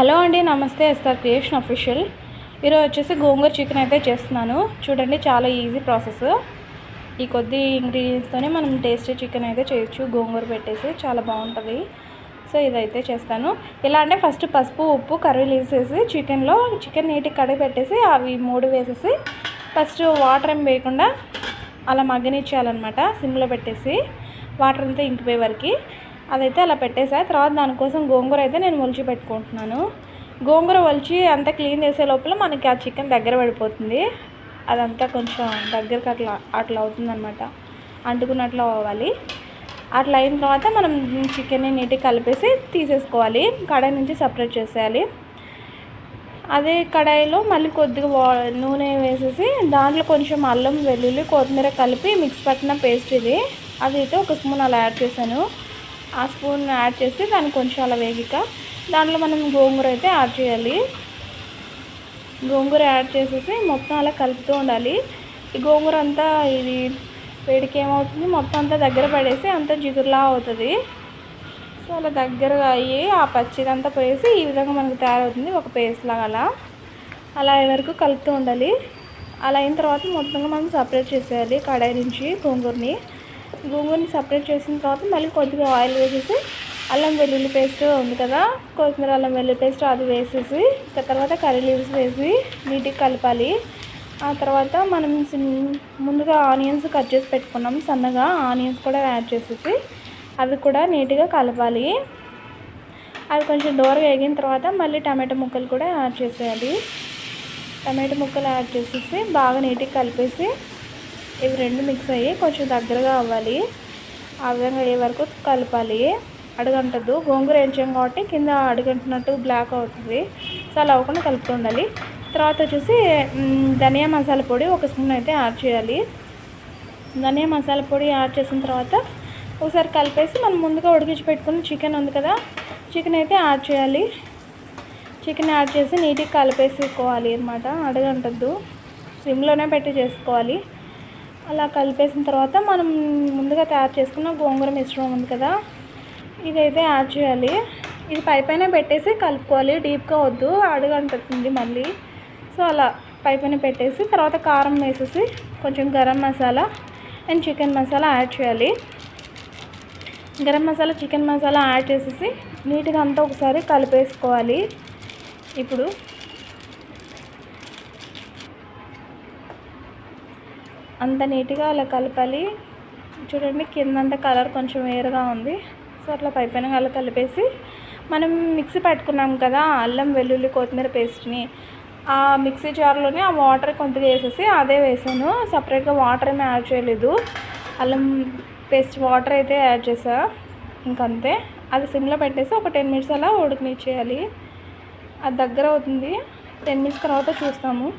Hello అండి నమస్తే. SR creation official. ఈరోజు వచ్చేసి గోంగూర చికెన్ అయితే చేస్తున్నాను. చూడండి చాలా ఈజీ ప్రాసెస్. ఈ కొద్ది ఇంగ్రీడియంట్స్తోనే మనం టేస్టీ చికెన్ అయితే చేయొచ్చు. గోంగూర పెట్టేసి చాలా బాగుంటుంది. సో ఇదైతే చేస్తాను. ఎలా అంటే ఫస్ట్ పసుపు ఉప్పు కర్రీలు వేసేసి చికెన్లో చికెన్ నీటికి కడిగి పెట్టేసి అవి మూడు వేసేసి ఫస్ట్ వాటర్ ఏం వేయకుండా అలా మగ్గనిచ్చేయాలన్నమాట. సిమ్లో పెట్టేసి. వాటర్ అంతా ఇంకిపోయే వరకు. అదైతే అలా పెట్టేసా. తర్వాత దానికోసం గోంగూర అయితే నేను ఒలిచి పెట్టుకుంటున్నాను. గోంగూర ఒలిచి అంతా క్లీన్ చేసే లోపల మనకి ఆ చికెన్ దగ్గర పడిపోతుంది. అదంతా కొంచెం దగ్గరకు అట్లా అట్లా అవుతుందన్నమాట. అంటుకున్నట్లు అవ్వాలి. అట్లా అయిన తర్వాత మనం చికెన్ని నీట్గా కలిపేసి తీసేసుకోవాలి. కడాయి నుంచి సపరేట్ చేసేయాలి. అదే కడాయిలో మళ్ళీ కొద్దిగా నూనె వేసేసి దాంట్లో కొంచెం అల్లం వెల్లుల్లి కొత్తిమీర కలిపి మిక్స్ పట్టిన పేస్ట్ ఇది. అది అయితే ఒక స్పూన్ అలా యాడ్ చేశాను. ఆ స్పూన్ యాడ్ చేసి దాన్ని కొంచెం అలా వేగిక దాంట్లో మనం గోంగూర అయితే యాడ్ చేయాలి. గోంగూర యాడ్ చేసేసి మొత్తం అలా కలుపుతూ ఉండాలి. ఈ గోంగూర అంతా ఇది వేడికి ఏమవుతుంది? మొత్తం అంతా దగ్గర పడేసి అంతా జిగురులా అవుతుంది. సో అలా దగ్గరగా అయ్యి ఆ పచ్చిదంతా పోయేసి ఈ విధంగా మనకు తయారవుతుంది ఒక పేస్ట్ లాగా అలా. అలా వరకు కలుపుతూ ఉండాలి. అలా అయిన తర్వాత మొత్తంగా మనం సపరేట్ చేసేయాలి కడాయి నుంచి గోంగూరని. గోంగూరని సపరేట్ చేసిన తర్వాత మళ్ళీ కొద్దిగా ఆయిల్ వేసేసి అల్లం వెల్లుల్లి పేస్ట్ ఉంది కదా కొత్తిమీర అల్లం వెల్లుల్లి పేస్ట్ అది వేసేసి తర్వాత కర్రీ లీవ్స్ వేసి నీట్గా కలపాలి. ఆ తర్వాత మనం ముందుగా ఆనియన్స్ కట్ చేసి పెట్టుకున్నాం సన్నగా ఆనియన్స్ కూడా యాడ్ చేసేసి అవి కూడా నీట్గా కలపాలి. అవి కొంచెం డోర్ వేగిన తర్వాత మళ్ళీ టమాటో ముక్కలు కూడా యాడ్ చేసేయాలి. టమాటో ముక్కలు యాడ్ చేసేసి బాగా నీట్గా కలిపేసి ఇవి రెండు మిక్స్ అయ్యి కొంచెం దగ్గరగా అవ్వాలి. ఆ విధంగా అయ్యే వరకు కలపాలి. అడుగంటద్దు. గోంగూర వేయించాం కాబట్టి కింద అడుగంటున్నట్టు బ్లాక్ అవుతుంది. సో అలా అవ్వకుండా కలుపుతూ ఉండాలి. తర్వాత వచ్చేసి ధనియా మసాలా పొడి ఒక స్పూన్ అయితే యాడ్ చేయాలి. ధనియా మసాలా పొడి యాడ్ చేసిన తర్వాత ఒకసారి కలిపేసి మనం ముందుగా ఉడికించి పెట్టుకున్న చికెన్ ఉంది కదా చికెన్ అయితే యాడ్ చేయాలి. చికెన్ యాడ్ చేసి నీట్గా కలిపేసుకోవాలి అనమాట అడగంటద్దు. సిమ్లోనే పెట్టి చేసుకోవాలి. అలా కలిపేసిన తర్వాత మనం ముందుగా తయారు చేసుకున్న గోంగూర మిశ్రమం ఉంది కదా ఇదైతే యాడ్ చేయాలి. ఇది పై పైన పెట్టేసి కలుపుకోవాలి. డీప్గా వద్దు అడుగంటుంది మళ్ళీ. సో అలా పై పైన పెట్టేసి తర్వాత కారం వేసేసి కొంచెం garam masala and chicken masala add చేయాలి. గరం మసాలా చికెన్ మసాలా యాడ్ చేసేసి నీట్గా అంతా ఒకసారి కలిపేసుకోవాలి. ఇప్పుడు అంత నీట్గా అలా కలపాలి. చూడండి కిందంతా కలర్ కొంచెం వేరుగా ఉంది. సో అట్లా పైపైన అలా కలిపేసి మనం మిక్సీ పెట్టుకున్నాం కదా అల్లం వెల్లుల్లి కొత్తిమీర పేస్ట్ని. ఆ మిక్సీ జార్లోనే ఆ వాటర్ కొంతగా వేసేసి అదే వేసాను. సపరేట్గా వాటర్ ఏమీ యాడ్ చేయలేదు. అల్లం పేస్ట్ వాటర్ అయితే యాడ్ చేసా. ఇంకంతే. అది సిమ్లో పెట్టేసి ఒక టెన్ మినిట్స్ అలా ఉడకనిచ్చేయాలి. అది దగ్గర అవుతుంది. టెన్ మినిట్స్ తర్వాత చూస్తాము.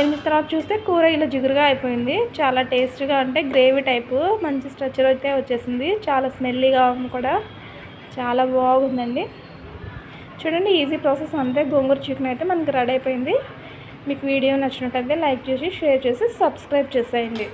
ఎనిమిది తర్వాత చూస్తే కూర ఇలా జిగురుగా అయిపోయింది. చాలా టేస్ట్గా అంటే గ్రేవీ టైపు మంచి స్ట్రక్చర్ అయితే వచ్చేసింది. చాలా స్మెల్లీగా ఉంది కూడా. చాలా బాగుందండి. చూడండి ఈజీ ప్రాసెస్ అంతే. గోంగూర చికెన్ అయితే మనకి రెడీ అయిపోయింది. మీకు వీడియో నచ్చినట్టయితే లైక్ చేసి షేర్ చేసి సబ్స్క్రైబ్ చేసేయండి.